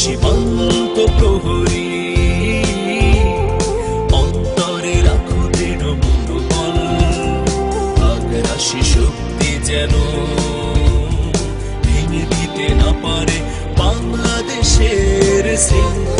সীমান্ত প্রহরী। অন্তরে রাখো দৃঢ় মনোবল। আগ্রাসী শক্তি যেন ভেঙে দিতে না পারে বাংলাদেশের সিংহ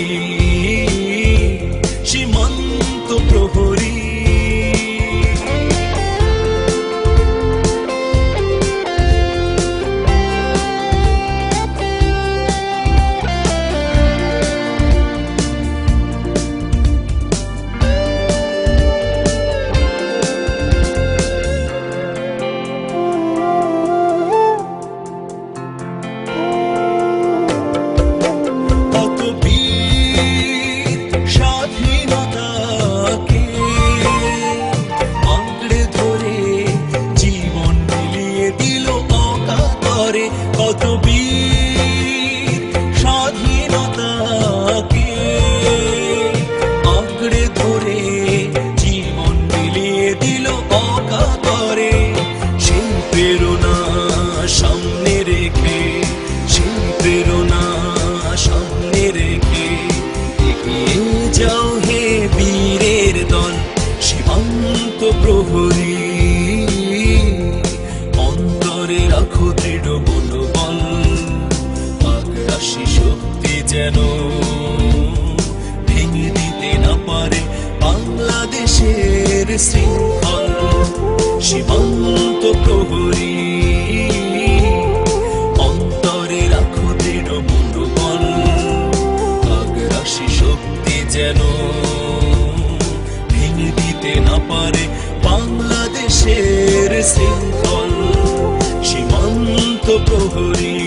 সীমান্ত প্রহরী। অন্তরে রাখো দৃঢ় মনোবল। আগ্রাসী শক্তি যেন ভেঙে দিতে না পারে বাংলাদেশের শৃঙ্খল। সীমান্ত প্রহরী। বাংলাদেশের শৃঙ্খল সীমান্ত প্রহরী